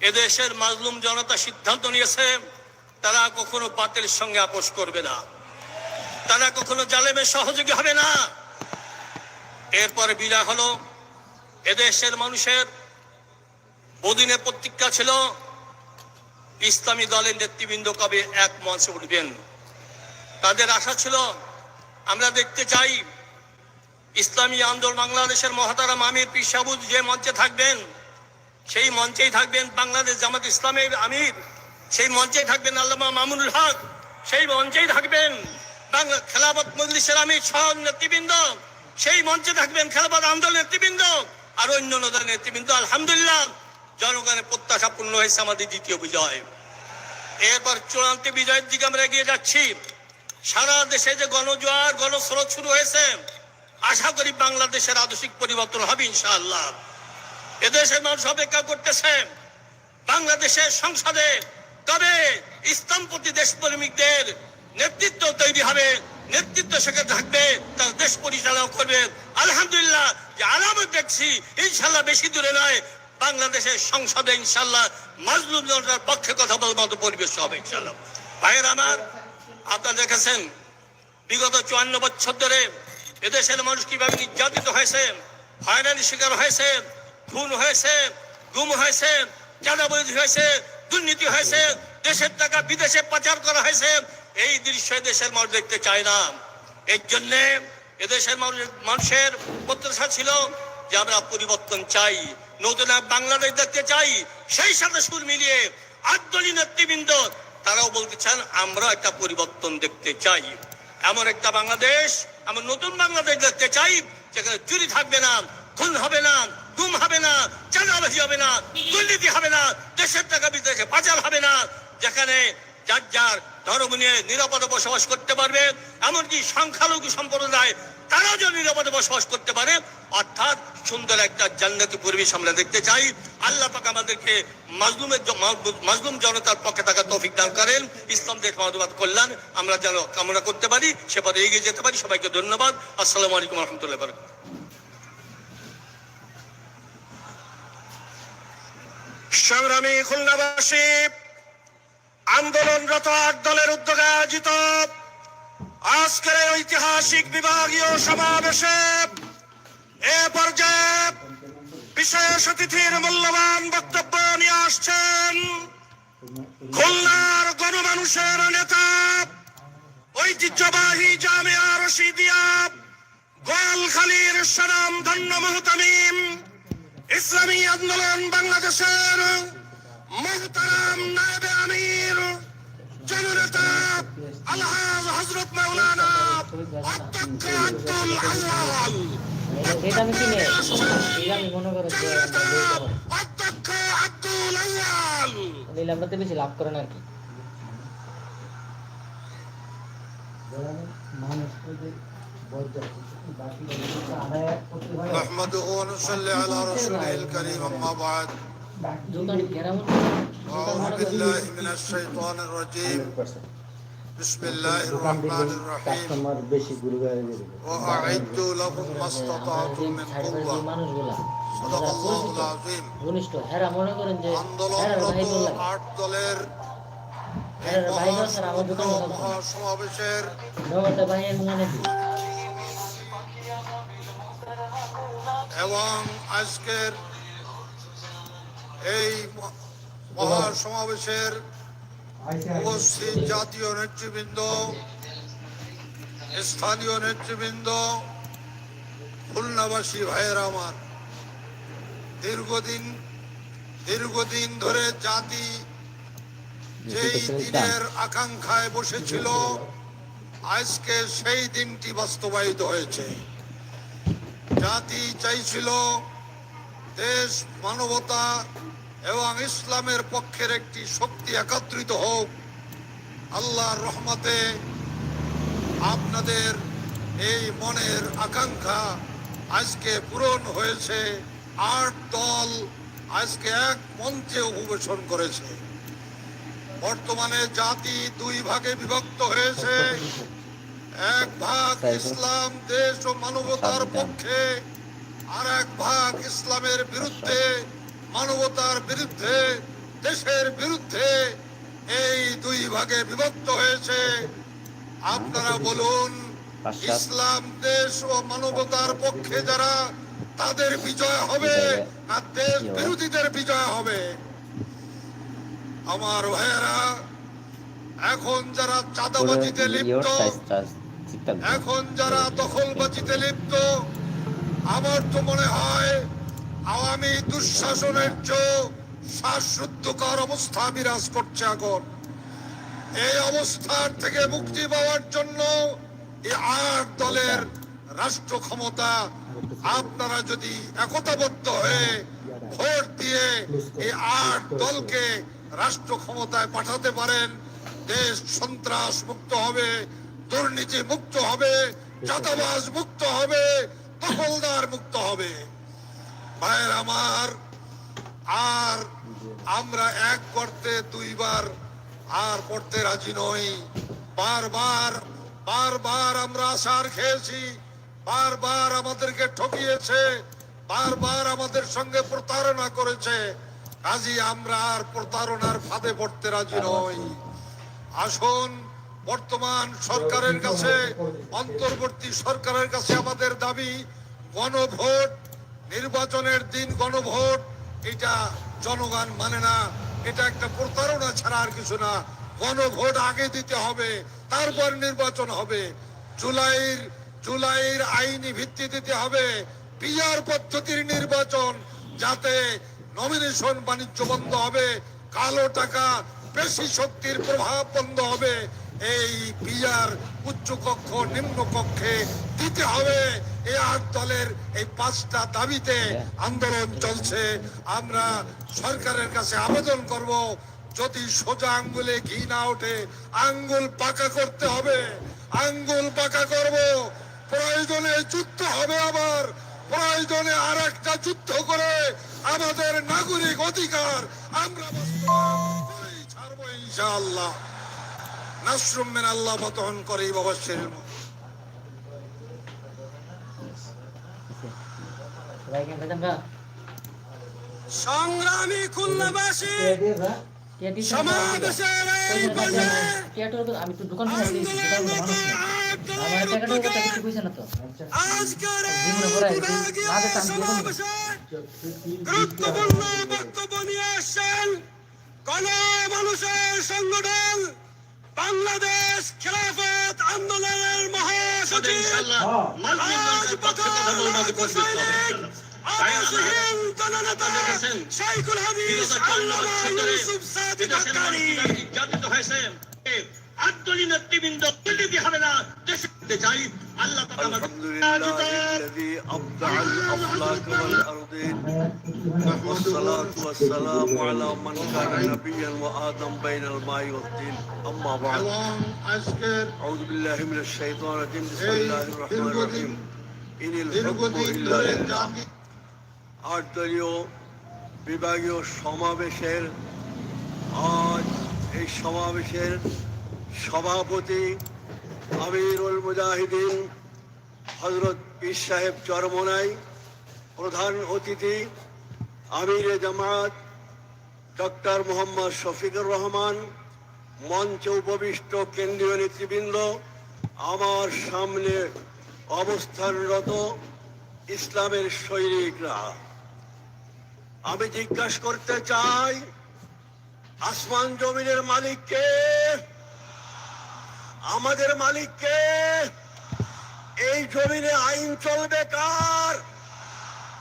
এদেশের মাজলুম জনতা সিদ্ধান্ত নিয়েছে, তারা কখনো বাতিল সঙ্গে আপোষ করবে না। তারা কখনো জালেমের সহযোগী হবে না। এরপরে বিদায় হলো, এদেশের মানুষের বহুদিনের প্রতিজ্ঞা ছিল, ইসলামী দলের নেতৃবৃন্দ কবে এক মঞ্চে উঠবেন? তাদের আশা ছিল, আমরা দেখতে চাই, ইসলামী আন্দোলন বাংলাদেশের মহাতারা মামির পিসাবুদ যে মঞ্চে থাকবেন সেই মঞ্চেই থাকবেন বাংলাদেশ জামাত ইসলামের আমির, সেই মঞ্চেই থাকবেন আল্লামা মামুনুল হক, সেই মঞ্চেই থাকবেন বাংলা খেলাফত মজলিসের আমির সহ নেতৃবৃন্দ, সেই মঞ্চে থাকবেন খেলাফত আন্দোলন নেতৃবৃন্দ আর অন্য দলের নেতৃবৃন্দ। আলহামদুলিল্লাহ, জনগণের প্রত্যাশা পূর্ণ হয়েছে আমাদের দ্বিতীয় বিজয়। এরপর চূড়ান্ত বিজয়ের দিকে আমরা এগিয়ে যাচ্ছি। সারা দেশে যে গণজোয়ার, গণস্রোত শুরু হয়েছে। আশা করি বাংলাদেশের আদর্শিক পরিবর্তন হবে ইনশাআল্লাহ। এদেশের মানুষ অপেক্ষা করতেছেন বাংলাদেশের সংসদে তবে ইসলামপন্থী দেশপ্রেমিকদের নেতৃত্ব তৈরি হবে, নেতৃত্ব সেখানে থাকবে, তার দেশ পরিচালনা করবে। আলহামদুলিল্লাহ, যে আলামত দেখছি, ইনশাল্লাহ বেশি দূরে নয়, বাংলাদেশের সংসদে ইনশাল্লাহ মাজলুম জনতার পক্ষে কথা বলার মতো পরিবেশ হবে ইনশাল্লাহ। ভাইয়ের আমার, আপনারা দেখেছেন, বিগত চুয়ান্ন বছর ধরে এদেশের মানুষ কীভাবে নির্যাতিত হয়েছে, হয়রানির শিকার হয়েছে খুন হয়েছে, গুম হয়েছে চাঁদাবাজি হয়েছে, দুর্নীতি হয়েছে, দেশের টাকা বিদেশে পাচার করা হয়েছে, এই দৃশ্য দেশের মানুষ দেখতে চায় না। এর জন্য এদেশের মানুষ মানুষের প্রত্যাশা ছিল যে আমরা পরিবর্তন চাই, নতুন বাংলাদেশ দেখতে চাই। সেই সাথে সুর মিলিয়ে আটদলীয় নেতৃবৃন্দ, তারাও বলতে চান, আমরা একটা পরিবর্তন দেখতে চাই। এমন একটা বাংলাদেশ আমরা নতুন বাংলাদেশ দেখতে চাই, যেখানে চুরি থাকবে না, খুন হবে না গুম হবে না, চাঁদাবাজি হবে না, দুর্নীতি হবে না, দেশের টাকা বিদেশে পাচার হবে না, যেখানে যার যার ধর্ম নিয়ে নিরাপদে বসবাস করতে পারবে, এমনকি সংখ্যালঘু সম্প্রদায়, তারাও যেন নিরাপদে বসবাস করতে পারে। অর্থাৎ সুন্দর একটা জান্নাতি পরিবেশ আমরা দেখতে চাই। আল্লাহ পাক আমাদেরকে মাজলুমের মাজলুম জনতার পক্ষে থাকা তৌফিক দান করেন। ইসলাম দেশ মানববাদ কল্যাণ আমরা যেন কামনা করতে পারি, সে পথে এগিয়ে যেতে পারি। সবাইকে ধন্যবাদ। আসসালামু আলাইকুম রহমতুল্লাহ সংগ্রামী খুলনাবাসী, আন্দোলনরত আট দলের উদ্যোগে আয়োজিত আজকের ঐতিহাসিক বিভাগীয় সমাবেশে এ পর্যায়ে বিশেষ অতিথির মূল্যবান বক্তব্য নিয়ে আসছেন খুলনার গণমানুষের নেতা, ঐতিহ্যবাহী জামিয়া রশিদিয়া গোয়ালখালীর সনাম ধন্য মহতামিম। ইসলামী আন্দোলন বাংলাদেশের মোহতারাম নায়েবে আমির জননেতা আলহাজ হজরত মাওলানা অধ্যক্ষ আব্দুল আউয়াল এটা আমি কিনে। এটা আমি মনে করো অধ্যক্ষ আব্দুল আউয়াল নিলামটাতে বেশি লাভ করেন আর কি। نحمده ونصلي على رسوله الكريم أما بعد দোকান ঘেরা أعوذ بالله من الشيطان الرجيم بسم الله الرحمن الرحيم কাস্টমার বেশি ঘুরে বেড়ায় যাবে وأعدوا لهم ما استطعتم من قوة মানুষগুলা صدق الله العظيم ঘনিষ্ঠ হেরা মনে করেন যে হেরার ভাই আন্দোলনরত বললাম আট দলের এই হেরার ভাই বল স্যার আমার মহাসংঘ দোকানে মহাসমাবেশের এবং আজকের এই মহাসমাবেশের উপস্থিত জাতীয় নেতৃবৃন্দ, স্থানীয় নেতৃবৃন্দ, খুলনাবাসী ভাইয়ের আমার। দীর্ঘদিন দীর্ঘদিন ধরে জাতি যেই দিনের আকাঙ্ক্ষায় বসেছিল, আজকে সেই দিনটি বাস্তবায়িত হয়েছে। জাতি চাইছিল দেশ, মানবতা এবং ইসলামের পক্ষের একটি শক্তি একত্রিত হোক। আল্লাহর রহমতে আপনাদের এই মনের আকাঙ্ক্ষা আজকে পূরণ হয়েছে। আট দল আজকে এক মঞ্চে উপবেশন করেছে। বর্তমানে জাতি দুই ভাগে বিভক্ত হয়েছে। এক ভাগ ইসলাম দেশ ও মানবতার পক্ষে আর এক ভাগ ইসলামের বিরুদ্ধে মানবতার বিরুদ্ধে দেশের বিরুদ্ধে এই দুই ভাগে বিভক্ত হয়েছে। আপনারা বলুন ইসলাম দেশ ও মানবতার পক্ষে যারা তাদের বিজয় হবে আর দেশ বিরোধীদের বিজয় হবে? আমার ভাইয়েরা এখন যারা চাঁদাবাজিতে লিপ্ত এখন যারা দখলবাজিতে লিপ্ত আমার তো মনে হয় আওয়ামী দুঃশাসনের চেয়ে শ্বাসরুদ্ধকর অবস্থা বিরাজ করছে এখন এই অবস্থার থেকে মুক্তি পাওয়ার জন্য এই আট দলের রাষ্ট্র ক্ষমতা আপনারা যদি একতাবদ্ধ হয়ে ভোট দিয়ে এই আট দলকে রাষ্ট্র ক্ষমতায় পাঠাতে পারেন দেশ সন্ত্রাস মুক্ত হবে, দুর্নীতি মুক্ত হবে, চাঁদাবাজ মুক্ত হবে, দখলদার মুক্ত হবে। ভাইয়ের আমার, আর আমরা এক করতে দুইবার আর পড়তে রাজি নই। বারবার বারবার আমরা আসার খেয়েছি, বারবার আমাদেরকে ঠকিয়েছে, বারবার আমাদের সঙ্গে প্রতারণা করেছে। কাজী আমরা আর প্রতারণার ফাঁদে পড়তে রাজি নই। আসুন, বর্তমান সরকারের কাছে, অন্তর্বর্তী সরকারের কাছে আমাদের দাবি, গণভোট, নির্বাচনের দিন গণভোট, এটা জনগণ মানে না। এটা একটা প্রতারণা ছাড়া আর কিছু না। গণভোট আগে দিতে হবে, তারপর নির্বাচন হবে। জুলাইয়ের জুলাইয়ের আইনি ভিত্তি দিতে হবে পিআর পদ্ধতির নির্বাচন, যাতে নমিনেশন বাণিজ্য বন্ধ হবে, কালো টাকা বেশি শক্তির প্রভাব বন্ধ হবে। এই পিআর উচ্চ কক্ষ, নিম্ন কক্ষে দিতে হবে। এই আট দলের এই পাঁচটা দাবিতে আন্দোলন চলছে। আমরা সরকারের কাছে আবেদন করব, যদি সোজা আঙ্গুলে ঘি না ওঠে, আঙ্গুল পাকা করতে হবে। আঙ্গুল পাকা করব। প্রয়োজনে যুদ্ধ হবে আবার। প্রয়োজনে আর একটা যুদ্ধ করে আমাদের নাগরিক অধিকার। আমরা ইনশাআল্লাহ। নাসরুম মিন আল্লাহ ফতহন করে বাবাসের ভাই কেন সংগ্রামী খুলনাবাসী, সমাবেশের এই আমি তো দোকান গুরুত্বপূর্ণ বক্তব্য নিয়ে আসছেন গণ মানুষের সংগঠন বাংলাদেশ খেলাফত আন্দোলনের মহাসচিব। দেখেছেন, শাইখুল হাদিস আল্লামা ইউসুফ সাদিক হয়েছে এ আটদলীয় নেতৃবৃন্দ দুর্নীতি হবে না দেশে যেতে চাই আল্লাহ তাআলা আমাদের- الحمد لله الذي أبدع الأفلاك والأرضين والصلاة والسلام على من كان نبيا وآدم بين الماء والطين أما بعد এবং আজকের أعوذ بالله من الشيطان الرجيم بسم এই الله الرحمن الرحيم إن الحكم দীর্ঘদিন إلا ধরে لله জাতি আট দলীয় বিভাগীয় সমাবেশের আজ এই সমাবেশের সভাপতি আমিরুল মুজাহিদিন হজরত পীর সাহেব চরমনাই, প্রধান অতিথি আমিরে জামাত, ডক্টর মোহাম্মদ শফিকুর রহমান, মঞ্চে উপবিষ্ট কেন্দ্রীয় নেতৃবৃন্দ, আমার সামনে অবস্থানরত ইসলামের সৈনিকরা। আমি জিজ্ঞাসা করতে চাই, আসমান জমিনের মালিককে আমাদের মালিককে এই জমিনে আইন চলবে কার?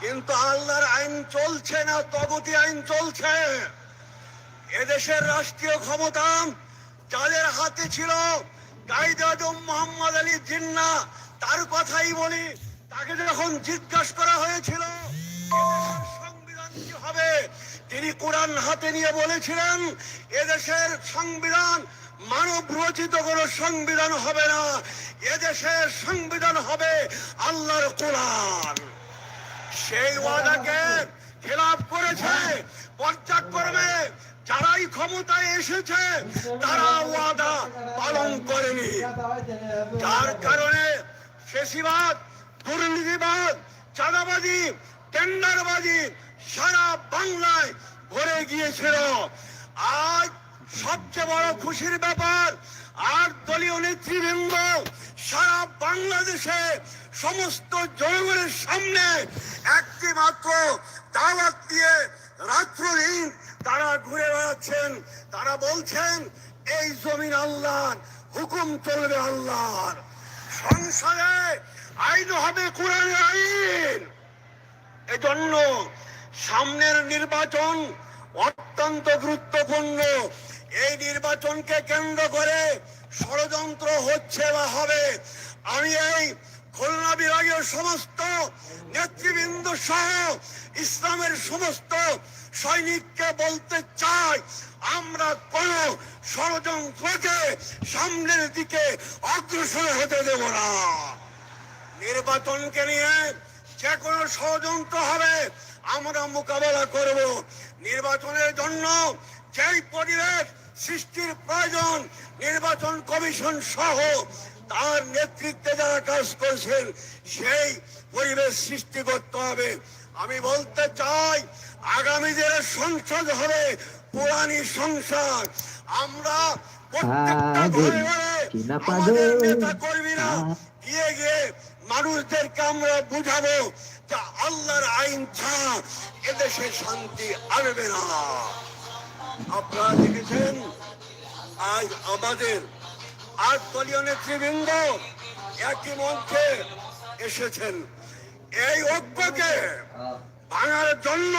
কিন্তু আল্লাহর আইন চলছে না তগতি আইন চলছে। এদেশের রাষ্ট্রীয় ক্ষমতা যাদের হাতে ছিল মোহাম্মদ আলী জিন্না, তার কথাই বলি, তাকে যখন জিজ্ঞাসা করা হয়েছিল সংবিধান কি হবে? তিনি কোরআন হাতে নিয়ে বলেছিলেন, এদেশের সংবিধান মানব রচিত কোনো সংবিধান হবে না। এদেশের সংবিধান হবে আল্লাহর কোরআন। সেই ওয়াদাকে খেলাফ করেছে পর্যায়ক্রমে যারাই ক্ষমতায় এসেছে, তারা ওয়াদা পালন করেনি। যার কারণে ফেসিবাদ, দুর্নীতিবাদ, চাঁদাবাজি, টেন্ডারবাজি সারা বাংলায় ভরে গিয়েছিল। আজ সবচেয়ে বড় খুশির ব্যাপার, আর দলীয় নেতৃবৃন্দ সারা বাংলাদেশে সমস্ত জনগণের সামনে একটি মাত্র দাওয়াত দিয়ে রাত্রদিন তারা ঘুরে বেড়াচ্ছেন। তারা বলছেন, এই জমিন আল্লাহর, হুকুম চলবে আল্লাহর। সংসারে আইন হবে কোরআনের আইন। এজন্য সামনের নির্বাচন অত্যন্ত গুরুত্বপূর্ণ। এই নির্বাচনকে কেন্দ্র করে ষড়যন্ত্র হচ্ছে বা হবে। আমি এই খুলনা বিভাগীয় সমস্ত নেতৃবৃন্দ সহ ইসলামের সমস্ত সৈনিককে বলতে চাই, আমরা কোন ষড়যন্ত্রকে সামনের দিকে অগ্রসর হতে দেব না। নির্বাচনকে নিয়ে যে কোনো ষড়যন্ত্র হবে, আমরা মোকাবেলা করব। নির্বাচনের জন্য যেই পরিবেশ সৃষ্টির প্রয়োজন নির্বাচন কমিশন সহ তার নেতৃত্বে যারা কাজ করছেন সেই পরিবেশ সৃষ্টি করতে হবে। আমি বলতে চাই আগামী দিনের সংসদ হবে পুরানি সংসদ। আমরা প্রত্যেকটা পাগল, ঘরে ঘরে না আমাদের নেতা কর্মীরা গিয়ে গিয়ে মানুষদেরকে আমরা বুঝাবো যে আল্লাহর আইন ছাড়া এদেশে শান্তি আসবে না। আপনারা দেখেছেন, আজ আমাদের আট দলীয় নেতৃবৃন্দ একই মঞ্চে এসেছেন। এই ঐক্যকে ভাঙার জন্য,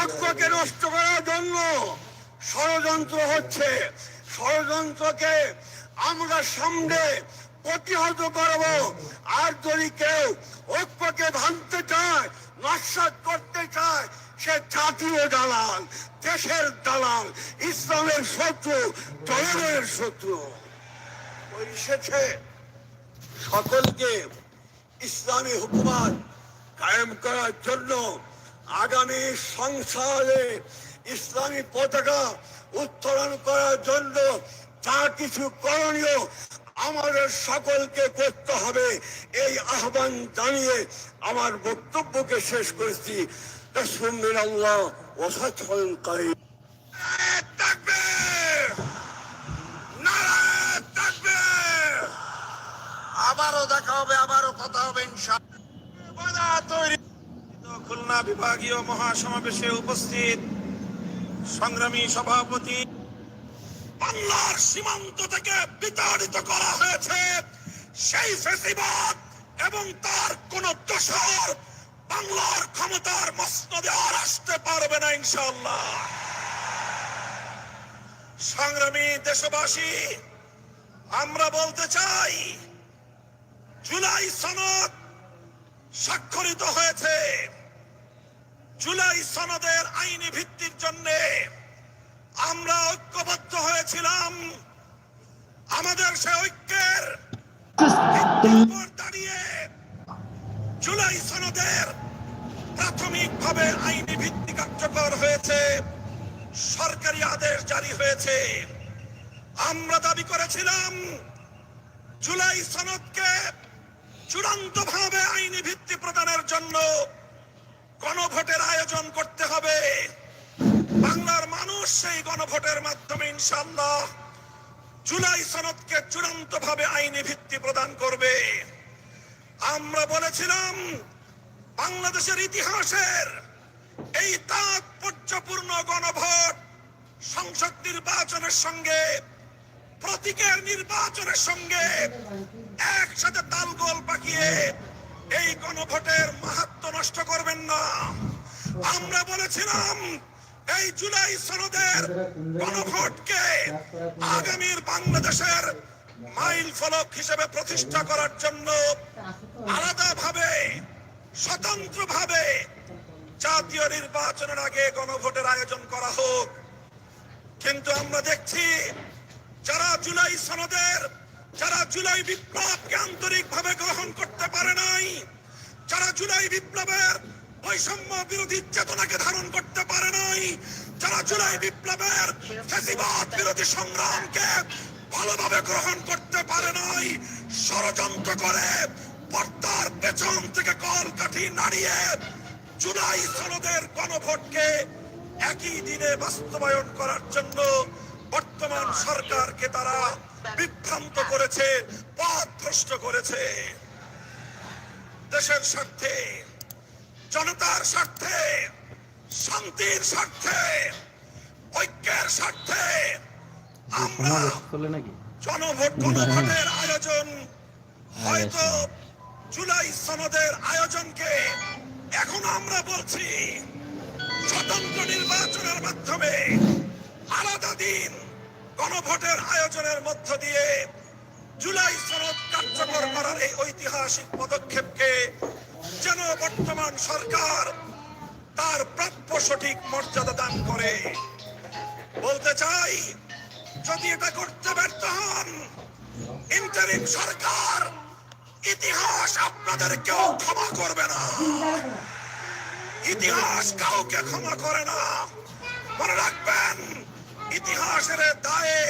ঐক্যকে নষ্ট করার জন্য ষড়যন্ত্র হচ্ছে। ষড়যন্ত্রকে আমরা সামনে প্রতিহত করব। আর যদি কেউ ঐক্যকে ভাঙতে চায়, নস্বাত করতে চায় সে জাতীয় দালাল, দেশের দালাল, ইসলামের শত্রু, জনগণের শত্রু। পরিশেষে সকলকে ইসলামী হুকুমাত কায়েম করার জন্য আগামী সংসারে ইসলামী পতাকা উত্তোলন করার জন্য যা কিছু করণীয় আমাদের সকলকে করতে হবে। এই আহ্বান জানিয়ে আমার বক্তব্যকে শেষ করেছি। আল্লাহ ওসাদ কারি নারায়ণ তাকবীর আবারও দেখা হবে আবারও কথা হবে খুলনা বিভাগীয় মহাসমাবেশে উপস্থিত সংগ্রামী সভাপতি বাংলার সীমান্ত থেকে বিতাড়িত করা হয়েছে। সেই ফেসিবাদ এবং তার কোন দোষর বাংলার ক্ষমতার মসনদে আর আসতে পারবে না ইনশাআল্লাহ। সংগ্রামী দেশবাসী আমরা বলতে চাই জুলাই সনদ স্বাক্ষরিত হয়েছে। জুলাই সনদের আইনি ভিত্তির জন্য আমরা ঐক্যবদ্ধ হয়েছিলাম। আমাদের সে ঐক্যের দাঁড়িয়ে জুলাই সনদের প্রাথমিকভাবে আইনি ভিত্তি কার্যকর হয়েছে। সরকারি আদেশ জারি হয়েছে। আমরা দাবি করেছিলাম, জুলাই সনদকে চূড়ান্ত ভাবে আইনি ভিত্তি প্রদানের জন্য গণভোটের আয়োজন করতে হবে। বাংলার মানুষ সেই গণভোটের মাধ্যমে ইনশাল্লাহ জুলাই সনদকে চূড়ান্ত ভাবে আইনি ভিত্তি প্রদান করবে। আমরা বলেছিলাম বাংলাদেশের ইতিহাসের এই তাৎপর্যপূর্ণ গণভোট সংসদ নির্বাচনের সঙ্গে, প্রতীকের নির্বাচনের সঙ্গে একসাথে তালগোল পাকিয়ে এই গণভোটের মাহাত্ম নষ্ট করবেন না। আমরা বলেছিলাম এই জুলাই সনদের গণভোটকে আগামীর বাংলাদেশের মাইল ফলক হিসেবে প্রতিষ্ঠা করার জন্য আলাদাভাবে, স্বতন্ত্রভাবে জাতীয় নির্বাচনের আগে গণভোটের আয়োজন করা হোক। কিন্তু আমরা দেখছি যারা জুলাই সনদের, যারা জুলাই বিপ্লবকে আন্তরিক ভাবে গ্রহণ করতে পারে নাই, যারা জুলাই বিপ্লবের বৈষম্য বিরোধী চেতনাকে ধারণ করতে পারে নাই, যারা জুলাই বিপ্লবের বিরোধী সংগ্রামকে ভালোভাবে গ্রহণ করতে পারে নাই। ষড়যন্ত্র করে পর্দার পেছন থেকে কল কাঠি নাড়িয়ে জুলাই সনদের গণভোটকে একই দিনে বাস্তবায়ন করার জন্য বর্তমান সরকারকে তারা বিভ্রান্ত করেছে পথভ্রষ্ট করেছে। দেশের স্বার্থে, জনতার স্বার্থে, শান্তির স্বার্থে, ঐক্যের স্বার্থে আমরা জনভোট গণভোটের আয়োজন। হয়তো জুলাই সনদের আয়োজনকে এখন আমরা বলছি স্বতন্ত্র নির্বাচনের মাধ্যমে আলাদা দিন গণভোটের আয়োজনের মধ্য দিয়ে জুলাই সনদ কার্যকর করার এই ঐতিহাসিক পদক্ষেপকে যেন বর্তমান সরকার তার প্রাপ্য সঠিক মর্যাদা দান করে। বলতে চাই যদি এটা করতে ব্যর্থ হন ইন্টারিম সরকার ইতিহাস আপনাদের কেউ ক্ষমা করবে না। ইতিহাস কাউকে ক্ষমা করে না। মনে রাখবেন, ইতিহাসের দায়ে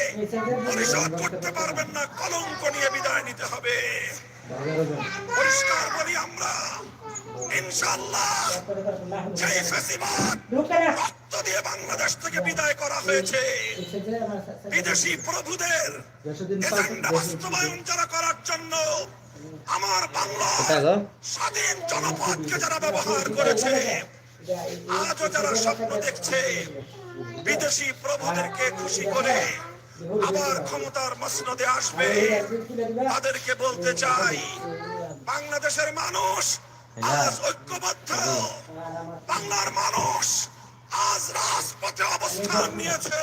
পরিশোধ করতে পারবেন না, কলঙ্ক নিয়ে বিদায় নিতে হবে। পরিষ্কার বলি আমরা। ইনশাল্লাহ যেই ফেসিবাদ রক্ত দিয়ে বাংলাদেশ থেকে বিদায় করা হয়েছে। বিদেশি প্রভুদের এজেন্ডা বাস্তবায়ন যারা করার জন্য আমার বাংলা স্বাধীন জনপদকে যারা ব্যবহার করেছে আজও যারা স্বপ্ন দেখছে বিদেশি প্রভুদেরকে খুশি করে আবার ক্ষমতার মসনদে আসবে। তাদেরকে বলতে চাই, বাংলাদেশের মানুষ আজ ঐক্যবদ্ধ। বাংলার মানুষ আজ রাজপথে অবস্থান নিয়েছে।